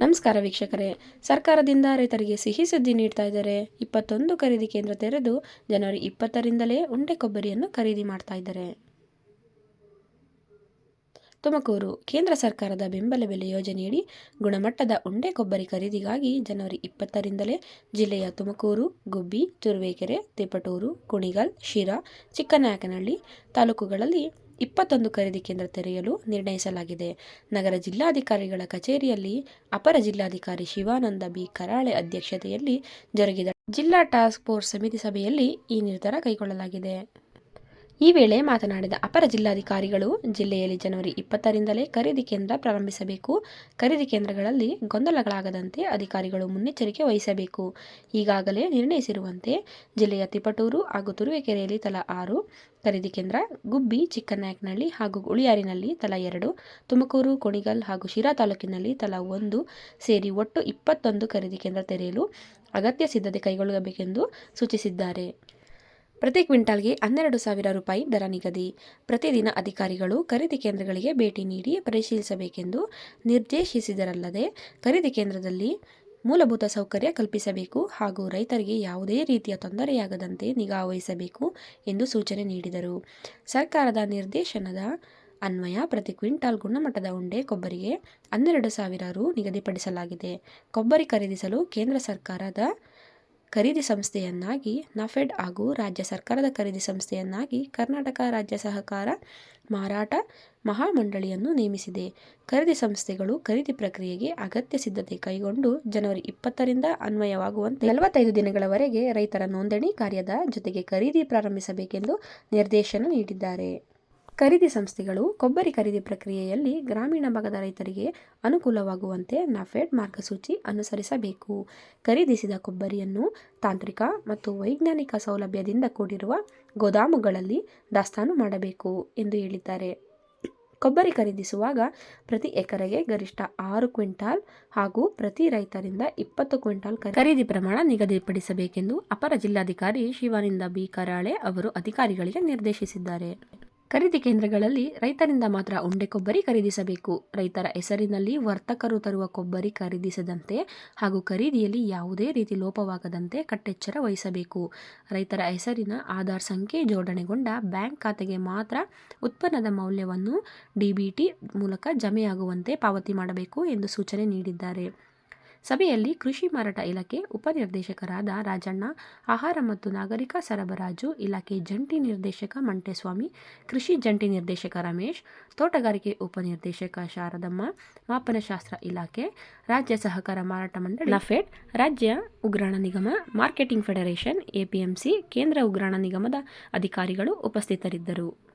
ನಮಸ್ಕಾರ ವೀಕ್ಷಕರೇ. ಸರ್ಕಾರದಿಂದ ರೈತರಿಗೆ ಸಿಹಿ ಸುದ್ದಿ ನೀಡ್ತಾ ಇದ್ದಾರೆ. ಇಪ್ಪತ್ತೊಂದು ಖರೀದಿ ಕೇಂದ್ರ ತೆರೆದು ಜನವರಿ ಇಪ್ಪತ್ತರಿಂದಲೇ ಉಂಡೆ ಕೊಬ್ಬರಿಯನ್ನು ಖರೀದಿ ಮಾಡ್ತಾ ಇದ್ದಾರೆ. ತುಮಕೂರು ಕೇಂದ್ರ ಸರ್ಕಾರದ ಬೆಂಬಲ ಬೆಲೆ ಯೋಜನೆಯಡಿ ಗುಣಮಟ್ಟದ ಉಂಡೆ ಕೊಬ್ಬರಿ ಖರೀದಿಗಾಗಿ ಜನವರಿ ಇಪ್ಪತ್ತರಿಂದಲೇ ಜಿಲ್ಲೆಯ ತುಮಕೂರು, ಗುಬ್ಬಿ, ತುರುವೇಕೆರೆ, ತಿಪಟೂರು, ಕುಣಿಗಲ್, ಶಿರಾ, ಚಿಕ್ಕನಾಯಕನಹಳ್ಳಿ ತಾಲೂಕುಗಳಲ್ಲಿ ಇಪ್ಪತ್ತೊಂದು ಖರೀದಿ ಕೇಂದ್ರ ತೆರೆಯಲು ನಿರ್ಣಯಿಸಲಾಗಿದೆ. ನಗರ ಜಿಲ್ಲಾಧಿಕಾರಿಗಳ ಕಚೇರಿಯಲ್ಲಿ ಅಪರ ಜಿಲ್ಲಾಧಿಕಾರಿ ಶಿವಾನಂದ ಬಿ. ಕರಾಳೆ ಅಧ್ಯಕ್ಷತೆಯಲ್ಲಿ ಜರುಗಿದ ಜಿಲ್ಲಾ ಟಾಸ್ಕ್ ಫೋರ್ಸ್ ಸಮಿತಿ ಸಭೆಯಲ್ಲಿ ಈ ನಿರ್ಧಾರ ಕೈಗೊಳ್ಳಲಾಗಿದೆ. ಈ ವೇಳೆ ಮಾತನಾಡಿದ ಅಪರ ಜಿಲ್ಲಾಧಿಕಾರಿಗಳು, ಜಿಲ್ಲೆಯಲ್ಲಿ ಜನವರಿ ಇಪ್ಪತ್ತರಿಂದಲೇ ಖರೀದಿ ಕೇಂದ್ರ ಪ್ರಾರಂಭಿಸಬೇಕು. ಖರೀದಿ ಕೇಂದ್ರಗಳಲ್ಲಿ ಗೊಂದಲಗಳಾಗದಂತೆ ಅಧಿಕಾರಿಗಳು ಮುನ್ನೆಚ್ಚರಿಕೆ ವಹಿಸಬೇಕು. ಈಗಾಗಲೇ ನಿರ್ಣಯಿಸಿರುವಂತೆ ಜಿಲ್ಲೆಯ ತಿಪಟೂರು ಹಾಗೂ ತುರುವೇಕೆರೆಯಲ್ಲಿ ತಲಾ ಆರು, ಖರೀದಿ ಕೇಂದ್ರ ಗುಬ್ಬಿ, ಚಿಕ್ಕನಾಯಕನಹಳ್ಳಿ ಹಾಗೂ ಉಳಿಯಾರಿನಲ್ಲಿ ತಲಾ ಎರಡು, ತುಮಕೂರು, ಕೊಣಿಗಲ್ ಹಾಗೂ ಶಿರಾ ತಾಲೂಕಿನಲ್ಲಿ ತಲಾ ಒಂದು ಸೇರಿ ಒಟ್ಟು ಇಪ್ಪತ್ತೊಂದು ಖರೀದಿ ಕೇಂದ್ರ ತೆರೆಯಲು ಅಗತ್ಯ ಸಿದ್ಧತೆ ಕೈಗೊಳ್ಳಬೇಕೆಂದು ಸೂಚಿಸಿದ್ದಾರೆ. ಪ್ರತಿ ಕ್ವಿಂಟಾಲ್ಗೆ ಹನ್ನೆರಡು ಸಾವಿರ ರೂಪಾಯಿ ದರ ನಿಗದಿ. ಪ್ರತಿದಿನ ಅಧಿಕಾರಿಗಳು ಖರೀದಿ ಕೇಂದ್ರಗಳಿಗೆ ಭೇಟಿ ನೀಡಿ ಪರಿಶೀಲಿಸಬೇಕೆಂದು ನಿರ್ದೇಶಿಸಿದರಲ್ಲದೆ, ಖರೀದಿ ಕೇಂದ್ರದಲ್ಲಿ ಮೂಲಭೂತ ಸೌಕರ್ಯ ಕಲ್ಪಿಸಬೇಕು ಹಾಗೂ ರೈತರಿಗೆ ಯಾವುದೇ ರೀತಿಯ ತೊಂದರೆಯಾಗದಂತೆ ನಿಗಾ ವಹಿಸಬೇಕು ಎಂದು ಸೂಚನೆ ನೀಡಿದರು. ಸರ್ಕಾರದ ನಿರ್ದೇಶನದ ಅನ್ವಯ ಪ್ರತಿ ಕ್ವಿಂಟಾಲ್ ಗುಣಮಟ್ಟದ ಉಂಡೆ ಕೊಬ್ಬರಿಗೆ ಹನ್ನೆರಡು ಸಾವಿರ ರು ನಿಗದಿಪಡಿಸಲಾಗಿದೆ. ಕೊಬ್ಬರಿ ಖರೀದಿಸಲು ಕೇಂದ್ರ ಸರ್ಕಾರದ ಖರೀದಿ ಸಂಸ್ಥೆಯನ್ನಾಗಿ ನಫೆಡ್ ಹಾಗೂ ರಾಜ್ಯ ಸರ್ಕಾರದ ಖರೀದಿ ಸಂಸ್ಥೆಯನ್ನಾಗಿ ಕರ್ನಾಟಕ ರಾಜ್ಯ ಸಹಕಾರ ಮಾರಾಟ ಮಹಾಮಂಡಳಿಯನ್ನು ನೇಮಿಸಿದೆ. ಖರೀದಿ ಸಂಸ್ಥೆಗಳು ಖರೀದಿ ಪ್ರಕ್ರಿಯೆಗೆ ಅಗತ್ಯ ಸಿದ್ಧತೆ ಕೈಗೊಂಡು ಜನವರಿ ಇಪ್ಪತ್ತರಿಂದ ಅನ್ವಯವಾಗುವಂತೆ ನಲವತ್ತೈದು ದಿನಗಳವರೆಗೆ ರೈತರ ನೋಂದಣಿ ಕಾರ್ಯದ ಜೊತೆಗೆ ಖರೀದಿ ಪ್ರಾರಂಭಿಸಬೇಕೆಂದು ನಿರ್ದೇಶನ ನೀಡಿದ್ದಾರೆ. ಖರೀದಿ ಸಂಸ್ಥೆಗಳು ಕೊಬ್ಬರಿ ಖರೀದಿ ಪ್ರಕ್ರಿಯೆಯಲ್ಲಿ ಗ್ರಾಮೀಣ ಭಾಗದ ರೈತರಿಗೆ ಅನುಕೂಲವಾಗುವಂತೆ ನಫೆಡ್ ಮಾರ್ಗಸೂಚಿ ಅನುಸರಿಸಬೇಕು. ಖರೀದಿಸಿದ ಕೊಬ್ಬರಿಯನ್ನು ತಾಂತ್ರಿಕ ಮತ್ತು ವೈಜ್ಞಾನಿಕ ಸೌಲಭ್ಯದಿಂದ ಕೂಡಿರುವ ಗೋದಾಮುಗಳಲ್ಲಿ ದಾಸ್ತಾನು ಮಾಡಬೇಕು ಎಂದು ಹೇಳಿದ್ದಾರೆ. ಕೊಬ್ಬರಿ ಖರೀದಿಸುವಾಗ ಪ್ರತಿ ಎಕರೆಗೆ ಗರಿಷ್ಠ ಆರು ಕ್ವಿಂಟಾಲ್ ಹಾಗೂ ಪ್ರತಿ ರೈತರಿಂದ ಇಪ್ಪತ್ತು ಕ್ವಿಂಟಾಲ್ ಖರೀದಿ ಪ್ರಮಾಣ ನಿಗದಿಪಡಿಸಬೇಕೆಂದು ಅಪರ ಜಿಲ್ಲಾಧಿಕಾರಿ ಶಿವಾನಂದ ಬಿ ಕರಾಳೆ ಅವರು ಅಧಿಕಾರಿಗಳಿಗೆ ನಿರ್ದೇಶಿಸಿದ್ದಾರೆ. ಖರೀದಿ ಕೇಂದ್ರಗಳಲ್ಲಿ ರೈತರಿಂದ ಮಾತ್ರ ಉಂಡೆ ಕೊಬ್ಬರಿ ಖರೀದಿಸಬೇಕು. ರೈತರ ಹೆಸರಿನಲ್ಲಿ ವರ್ತಕರು ತರುವ ಕೊಬ್ಬರಿ ಖರೀದಿಸದಂತೆ ಹಾಗೂ ಖರೀದಿಯಲ್ಲಿ ಯಾವುದೇ ರೀತಿ ಲೋಪವಾಗದಂತೆ ಕಟ್ಟೆಚ್ಚರ ವಹಿಸಬೇಕು. ರೈತರ ಹೆಸರಿನ ಆಧಾರ್ ಸಂಖ್ಯೆ ಜೋಡಣೆಗೊಂಡ ಬ್ಯಾಂಕ್ ಖಾತೆಗೆ ಮಾತ್ರ ಉತ್ಪನ್ನದ ಮೌಲ್ಯವನ್ನು ಡಿಬಿಟಿ ಮೂಲಕ ಜಮೆಯಾಗುವಂತೆ ಪಾವತಿ ಮಾಡಬೇಕು ಎಂದು ಸೂಚನೆ ನೀಡಿದ್ದಾರೆ. ಸಭೆಯಲ್ಲಿ ಕೃಷಿ ಮಾರಾಟ ಇಲಾಖೆ ಉಪನಿರ್ದೇಶಕರಾದ ರಾಜಣ್ಣ, ಆಹಾರ ಮತ್ತು ನಾಗರಿಕ ಸರಬರಾಜು ಇಲಾಖೆ ಜಂಟಿ ನಿರ್ದೇಶಕ ಮಂಟೇಸ್ವಾಮಿ, ಕೃಷಿ ಜಂಟಿ ನಿರ್ದೇಶಕ ರಮೇಶ್, ತೋಟಗಾರಿಕೆ ಉಪನಿರ್ದೇಶಕ ಶಾರದಮ್ಮ, ಮಾಪನಶಾಸ್ತ್ರ ಇಲಾಖೆ, ರಾಜ್ಯ ಸಹಕಾರ ಮಾರಾಟ ಮಂಡಳಿ ನಫೆಡ್ ರಾಜ್ಯ ಉಗ್ರಾಣ ನಿಗಮ, ಮಾರ್ಕೆಟಿಂಗ್ ಫೆಡರೇಷನ್, ಎಪಿಎಂಸಿ, ಕೇಂದ್ರ ಉಗ್ರಾಣ ನಿಗಮದ ಅಧಿಕಾರಿಗಳು ಉಪಸ್ಥಿತರಿದ್ದರು.